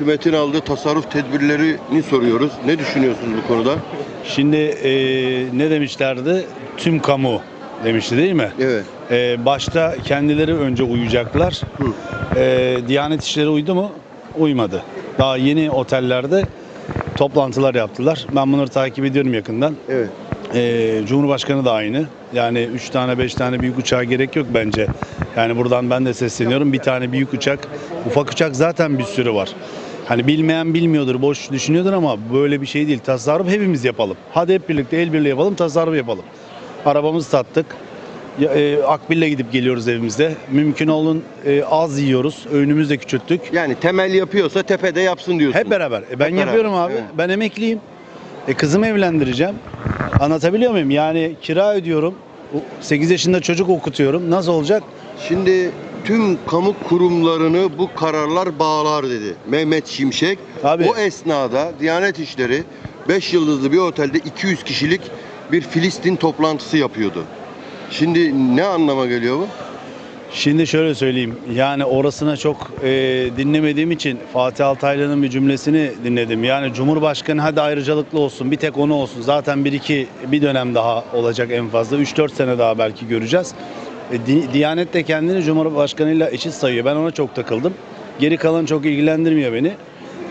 hükümetin aldığı tasarruf tedbirlerini soruyoruz. Ne düşünüyorsunuz bu konuda? Şimdi e, ne demişlerdi? Tüm kamu demişti değil mi? Evet. E, başta kendileri önce uyacaklar. Hı. E, Diyanet İşleri uydu mu? Uymadı. Daha yeni otellerde toplantılar yaptılar. Ben bunları takip ediyorum yakından. Evet. E, Cumhurbaşkanı da aynı. Yani 3 tane 5 tane büyük uçağa gerek yok bence. Yani buradan ben de sesleniyorum. Bir tane büyük uçak, ufak uçak zaten bir sürü var. Hani bilmeyen bilmiyordur, boş düşünüyordur ama böyle bir şey değil. Tasarruf hepimiz yapalım. Hadi hep birlikte el birliği yapalım, tasarruf yapalım. Arabamızı sattık. E, Akbil'le gidip geliyoruz evimizde. Mümkün olun e, az yiyoruz. Öğünümüzü de küçülttük. Yani temel yapıyorsa tepede yapsın diyorsun. Hep beraber. E, ben Hep beraber, yapıyorum abi. evet. Ben emekliyim. E, kızımı evlendireceğim. Anlatabiliyor muyum? Yani kira ödüyorum. 8 yaşında çocuk okutuyorum. Nasıl olacak? Şimdi tüm kamu kurumlarını bu kararlar bağlar dedi Mehmet Şimşek. Tabii. O esnada Diyanet İşleri 5 yıldızlı bir otelde 200 kişilik bir Filistin toplantısı yapıyordu. Şimdi ne anlama geliyor bu? Şimdi şöyle söyleyeyim. Yani orasına çok e, dinlemediğim için Fatih Altaylı'nın bir cümlesini dinledim. Yani Cumhurbaşkanı hadi ayrıcalıklı olsun. Bir tek onu olsun. Zaten bir iki bir dönem daha olacak en fazla. 3-4 sene daha belki göreceğiz. E, Di- Diyanet de kendini Cumhurbaşkanıyla eşit sayıyor. Ben ona çok takıldım. Geri kalan çok ilgilendirmiyor beni.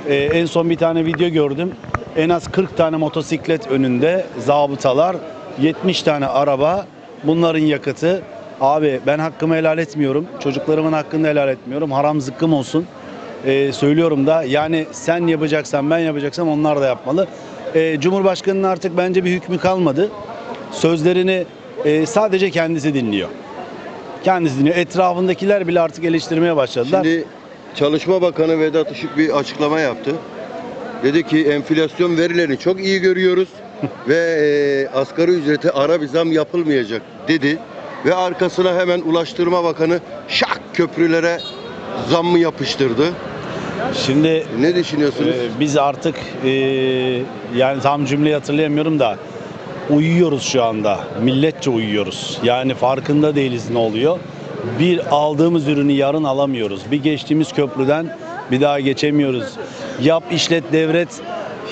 E, en son bir tane video gördüm. En az 40 tane motosiklet önünde zabıtalar, 70 tane araba, bunların yakıtı. Abi ben hakkımı helal etmiyorum. Çocuklarımın hakkını helal etmiyorum. Haram zıkkım olsun. E, söylüyorum da yani sen yapacaksan ben yapacaksam onlar da yapmalı. E, Cumhurbaşkanının artık bence bir hükmü kalmadı. Sözlerini e, sadece kendisi dinliyor. Kendisi dinliyor. Etrafındakiler bile artık eleştirmeye başladılar. Şimdi Çalışma Bakanı Vedat Işık bir açıklama yaptı. Dedi ki enflasyon verilerini çok iyi görüyoruz ve e, asgari ücrete ara bir zam yapılmayacak dedi. Ve arkasına hemen Ulaştırma Bakanı şak köprülere zam mı yapıştırdı? Şimdi Ne düşünüyorsunuz? Ee, biz artık e, yani tam cümleyi hatırlayamıyorum da uyuyoruz şu anda. Milletçe uyuyoruz. Yani farkında değiliz ne oluyor. Bir aldığımız ürünü yarın alamıyoruz. Bir geçtiğimiz köprüden bir daha geçemiyoruz. Yap işlet devret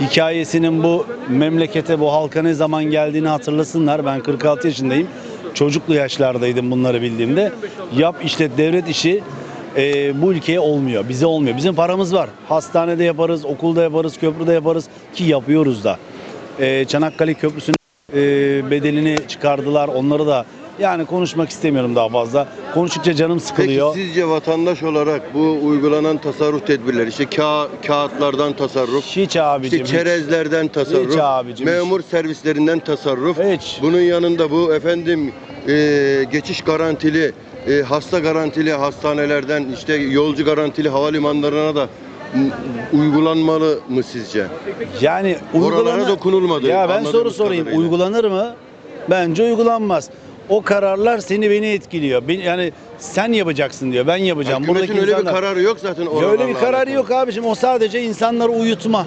hikayesinin bu memlekete bu halka ne zaman geldiğini hatırlasınlar. Ben 46 yaşındayım. Çocuklu yaşlardaydım bunları bildiğimde. Yap işlet devret işi e, bu ülkeye olmuyor. Bize olmuyor. Bizim paramız var. Hastanede yaparız, okulda yaparız, köprüde yaparız ki yapıyoruz da. E, Çanakkale Köprüsü'nün e, bedelini çıkardılar. Onları da yani konuşmak istemiyorum daha fazla. Konuştukça canım Peki sıkılıyor. sizce vatandaş olarak bu uygulanan tasarruf tedbirleri işte ka- kağıtlardan tasarruf, Hiç abicim. işte çerezlerden tasarruf, Hiç abicim, hiç. memur servislerinden tasarruf, Hiç. bunun yanında bu efendim e, geçiş garantili, e, hasta garantili hastanelerden işte yolcu garantili havalimanlarına da uygulanmalı mı sizce? Yani Oralara uygulanır. dokunulmadı. Ya ben anladığımız soru sorayım. kadarıyla. Uygulanır mı? Bence uygulanmaz. O kararlar seni beni etkiliyor. Ben, yani sen yapacaksın diyor. Ben yapacağım. Hükümetin Buradaki öyle bir insanlar- kararı yok zaten. Ya öyle bir oralarla kararı alakalı. yok abiciğim. O sadece insanları uyutma.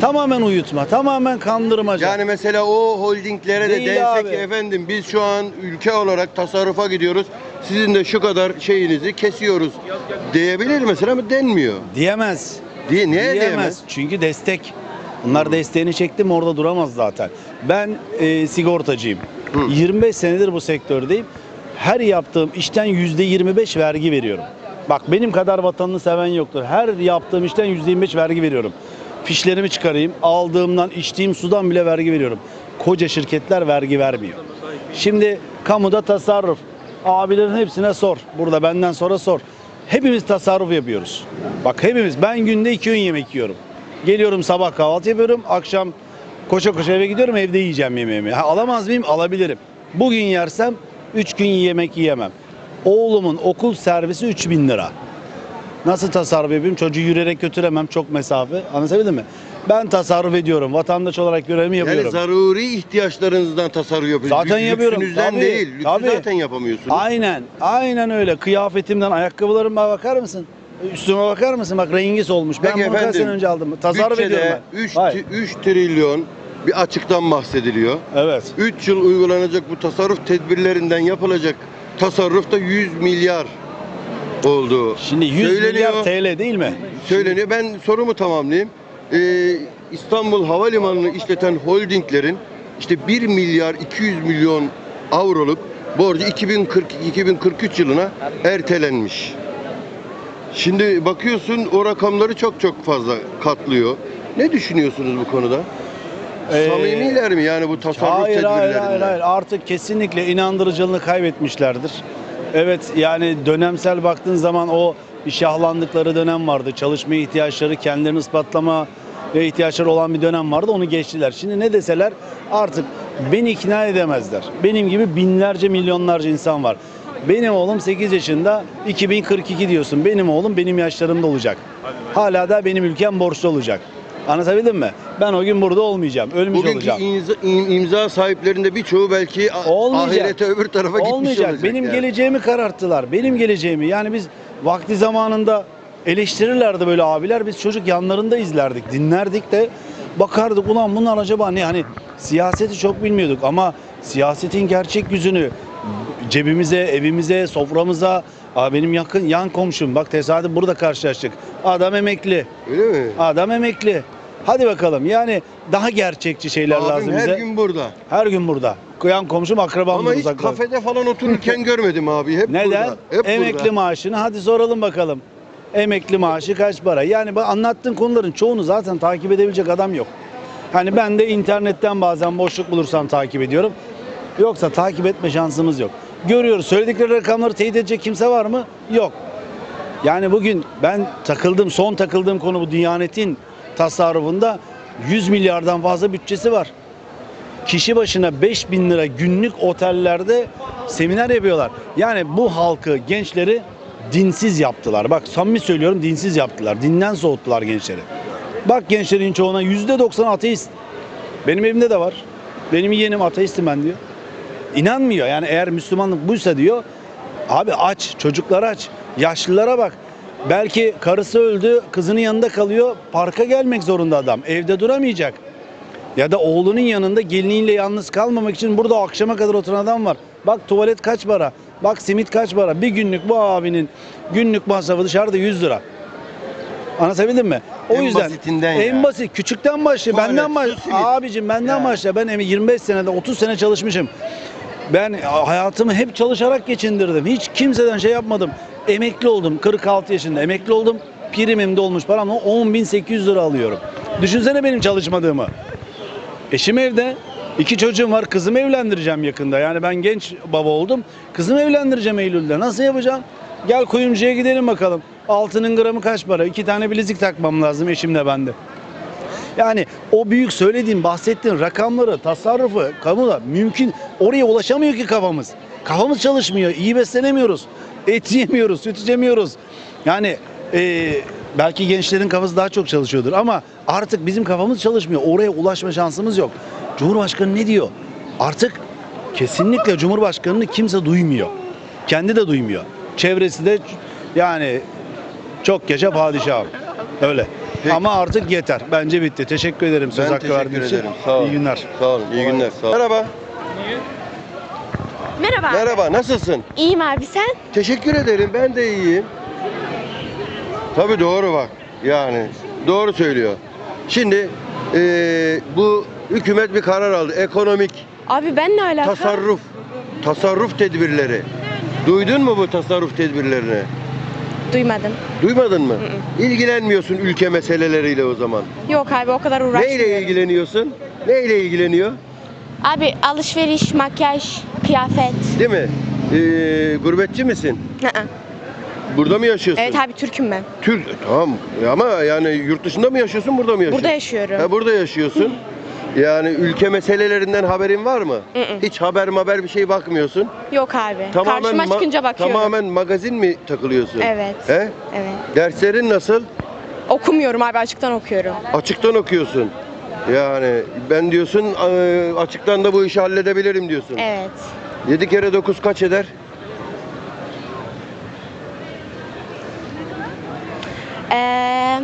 Tamamen uyutma. Tamamen kandırmaca. Yani mesela o holdinglere de Değil abi. ki efendim biz şu an ülke olarak tasarrufa gidiyoruz. Sizin de şu kadar şeyinizi kesiyoruz diyebilir mesela ama denmiyor. diyemez. Diye niye diyemez. diyemez? Çünkü destek. Bunlar desteğini çekti mi orada duramaz zaten. Ben e, sigortacıyım. Hı. 25 senedir bu sektördeyim. Her yaptığım işten %25 vergi veriyorum. Bak benim kadar vatanını seven yoktur. Her yaptığım işten %25 vergi veriyorum. Fişlerimi çıkarayım. Aldığımdan, içtiğim sudan bile vergi veriyorum. Koca şirketler vergi vermiyor. Şimdi kamuda tasarruf. Abilerin hepsine sor. Burada benden sonra sor. Hepimiz tasarruf yapıyoruz. Bak hepimiz. Ben günde iki öğün yemek yiyorum. Geliyorum sabah kahvaltı yapıyorum. Akşam koşa koşa eve gidiyorum. Evde yiyeceğim yemeğimi. Ha, alamaz mıyım? Alabilirim. Bugün yersem üç gün yemek yiyemem. Oğlumun okul servisi 3000 lira. Nasıl tasarruf yapayım? Çocuğu yürüyerek götüremem çok mesafe. Anlatabildim mi? Ben tasarruf ediyorum. Vatandaş olarak görevimi yapıyorum. Yani zaruri ihtiyaçlarınızdan tasarruf yapıyorsunuz. Zaten Lüks- yapıyorum. Lüksünüzden Tabii, değil. Lüksü tabii. zaten yapamıyorsunuz. Aynen. Aynen öyle. Kıyafetimden, ayakkabılarıma bakar mısın? Üstüme bakar mısın? Bak rengi solmuş. Ben Peki bunu kaç efendim, sene önce aldım. Tasarruf ediyorum ben. 3, Hayır. 3 trilyon bir açıktan bahsediliyor. Evet. 3 yıl uygulanacak bu tasarruf tedbirlerinden yapılacak tasarruf da 100 milyar olduğu Şimdi 100 söyleniyor. milyar TL değil mi? söyleniyor. Ben sorumu tamamlayayım. Ee, İstanbul Havalimanı'nı işleten holdinglerin işte 1 milyar 200 milyon avroluk borcu 2040-2043 yılına ertelenmiş. Şimdi bakıyorsun o rakamları çok çok fazla katlıyor. Ne düşünüyorsunuz bu konuda? Ee, Samimiler mi yani bu tasarruf Hayır hayır tedbirlerinde? hayır hayır artık kesinlikle inandırıcılığını kaybetmişlerdir. Evet yani dönemsel baktığın zaman o bir şahlandıkları dönem vardı. Çalışma ihtiyaçları, kendilerini ispatlama ve ihtiyaçları olan bir dönem vardı. Onu geçtiler. Şimdi ne deseler artık beni ikna edemezler. Benim gibi binlerce milyonlarca insan var. Benim oğlum 8 yaşında 2042 diyorsun. Benim oğlum benim yaşlarımda olacak. Hala da benim ülkem borçlu olacak. Anlatabildim mi? Ben o gün burada olmayacağım. Ölmüş Bugünkü olacağım. imza, im- imza sahiplerinde birçoğu belki a- Olmayacak. ahirete öbür tarafa gitmiş Olmayacak. olacak. Benim yani. geleceğimi kararttılar. Benim geleceğimi. Yani biz vakti zamanında eleştirirlerdi böyle abiler. Biz çocuk yanlarında izlerdik, dinlerdik de bakardık ulan bunlar acaba ne hani siyaseti çok bilmiyorduk ama siyasetin gerçek yüzünü cebimize, evimize, soframıza Aa, benim yakın yan komşum bak tesadüf burada karşılaştık. Adam emekli. Öyle mi? Adam emekli. Hadi bakalım. Yani daha gerçekçi şeyler Abim lazım her bize. gün burada. Her gün burada. Yan komşum akrabam Ama hiç uzakta. kafede falan otururken görmedim abi. Hep Neden? burada. Hep Emekli burada. maaşını hadi soralım bakalım. Emekli maaşı kaç para? Yani bu anlattığın konuların çoğunu zaten takip edebilecek adam yok. Hani ben de internetten bazen boşluk bulursam takip ediyorum. Yoksa takip etme şansımız yok. Görüyoruz. Söyledikleri rakamları teyit edecek kimse var mı? Yok. Yani bugün ben takıldım, son takıldığım konu bu Diyanet'in tasarrufunda 100 milyardan fazla bütçesi var. Kişi başına 5000 lira günlük otellerde seminer yapıyorlar. Yani bu halkı, gençleri dinsiz yaptılar. Bak samimi söylüyorum dinsiz yaptılar. Dinden soğuttular gençleri. Bak gençlerin çoğuna %90 ateist. Benim evimde de var. Benim yeğenim ateistim ben diyor. İnanmıyor. Yani eğer Müslümanlık buysa diyor. Abi aç, çocuklar aç. Yaşlılara bak. Belki karısı öldü, kızının yanında kalıyor. Parka gelmek zorunda adam. Evde duramayacak. Ya da oğlunun yanında geliniyle yalnız kalmamak için burada akşama kadar oturan adam var. Bak tuvalet kaç para? Bak simit kaç para? Bir günlük bu abinin günlük masrafı dışarıda 100 lira. Anlatabildim mi? O En yüzden basitinden en ya. basit küçükten başla. Tuvalet, Benden başla. Abicim benden Ya. başla. Ben emi- 25 senede 30 sene çalışmışım. Ben hayatımı hep çalışarak geçindirdim. Hiç kimseden şey yapmadım. Emekli oldum. 46 yaşında emekli oldum. Primim dolmuş paramla 10.800 lira alıyorum. Düşünsene benim çalışmadığımı. Eşim evde. iki çocuğum var. Kızımı evlendireceğim yakında. Yani ben genç baba oldum. Kızımı evlendireceğim Eylül'de. Nasıl yapacağım? Gel kuyumcuya gidelim bakalım. Altının gramı kaç para? İki tane bilezik takmam lazım eşimle bende. Yani o büyük söylediğim, bahsettiğin rakamları, tasarrufu, kamuda mümkün oraya ulaşamıyor ki kafamız. Kafamız çalışmıyor, iyi beslenemiyoruz. Et yemiyoruz, süt içemiyoruz. Yani e, belki gençlerin kafası daha çok çalışıyordur ama artık bizim kafamız çalışmıyor. Oraya ulaşma şansımız yok. Cumhurbaşkanı ne diyor? Artık kesinlikle Cumhurbaşkanı'nı kimse duymuyor. Kendi de duymuyor. Çevresi de yani çok yaşa padişahım. Öyle. Peki. Ama artık yeter. Bence bitti. Teşekkür ederim söz Ben hakkı verdiğiniz için. ederim. Sağ olun. İyi günler. Sağ olun. İyi günler. Sağ olun. Merhaba. Merhaba. Merhaba. Nasılsın? İyiyim abi sen? Teşekkür ederim. Ben de iyiyim. Tabii doğru bak. Yani doğru söylüyor. Şimdi eee, bu hükümet bir karar aldı. Ekonomik Abi ben ne alaka? tasarruf tasarruf tedbirleri. Duydun mu bu tasarruf tedbirlerini? Duymadım. Duymadın mı? İlgilenmiyorsun ülke meseleleriyle o zaman. Yok abi o kadar uğraşmıyorum. Neyle ilgileniyorsun? Neyle ilgileniyor? Abi alışveriş, makyaj, kıyafet. Değil mi? Ee, gurbetçi misin? Hı-hı. Burada mı yaşıyorsun? Evet abi Türk'üm ben. Türk tamam ama yani yurt dışında mı yaşıyorsun burada mı yaşıyorsun? Burada yaşıyorum. Ha, burada yaşıyorsun. Yani ülke meselelerinden haberin var mı? Hı. Hiç haber haber bir şey bakmıyorsun. Yok abi. Karşıma ma- çıkınca bakıyorum. Tamamen magazin mi takılıyorsun? Evet. He? Evet. Derslerin nasıl? Okumuyorum abi açıktan okuyorum. Açıktan okuyorsun. Yani ben diyorsun e, açıktan da bu işi halledebilirim diyorsun. Evet. 7 kere 9 kaç eder? Ee,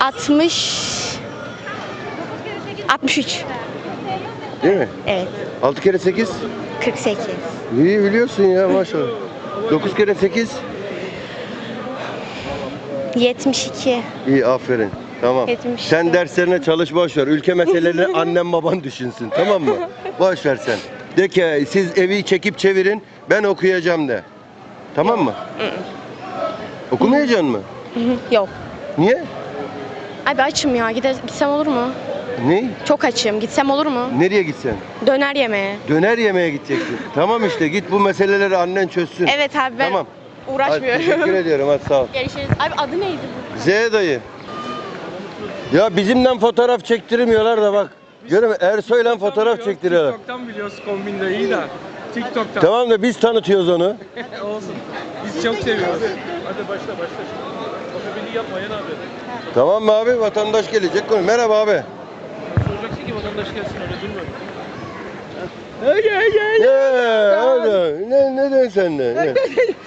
60 63. Değil mi? Evet. 6 kere 8? 48. İyi biliyorsun ya maşallah. 9 kere 8? 72. İyi aferin. Tamam. 72. Sen derslerine çalış boş ver. Ülke meselelerini annem baban düşünsün. Tamam mı? Boş ver sen. De ki siz evi çekip çevirin. Ben okuyacağım de. Tamam mı? Okumayacaksın mı? Yok. Niye? Abi açım ya. Gider, gitsem olur mu? Ne? Çok açım. Gitsem olur mu? Nereye gitsen? Döner yemeye. Döner yemeye gideceksin. tamam işte git bu meseleleri annen çözsün. Evet abi ben Tamam. Hadi uğraşmıyorum. teşekkür ediyorum. Hadi sağ ol. Görüşürüz. Abi adı neydi bu? Z dayı. Ya bizimden fotoğraf çektirmiyorlar da bak. Görüyor musun? Ersoy'la fotoğraf çektiriyorlar. TikTok'tan biliyoruz kombin iyi da. TikTok'tan. Tamam da biz tanıtıyoruz onu. Olsun. Biz çok seviyoruz. Hadi başla başla. Otobili yapmayın abi. Tamam mı abi? Vatandaş gelecek. Merhaba abi. Vatandaş gelsin öyle durma. Ne? Hadi. Ne neden sen de? Ne?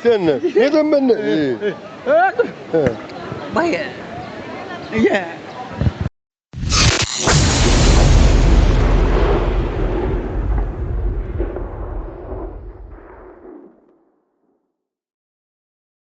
Sen ne? Neden ben? İyi. He. Baya. Yeah.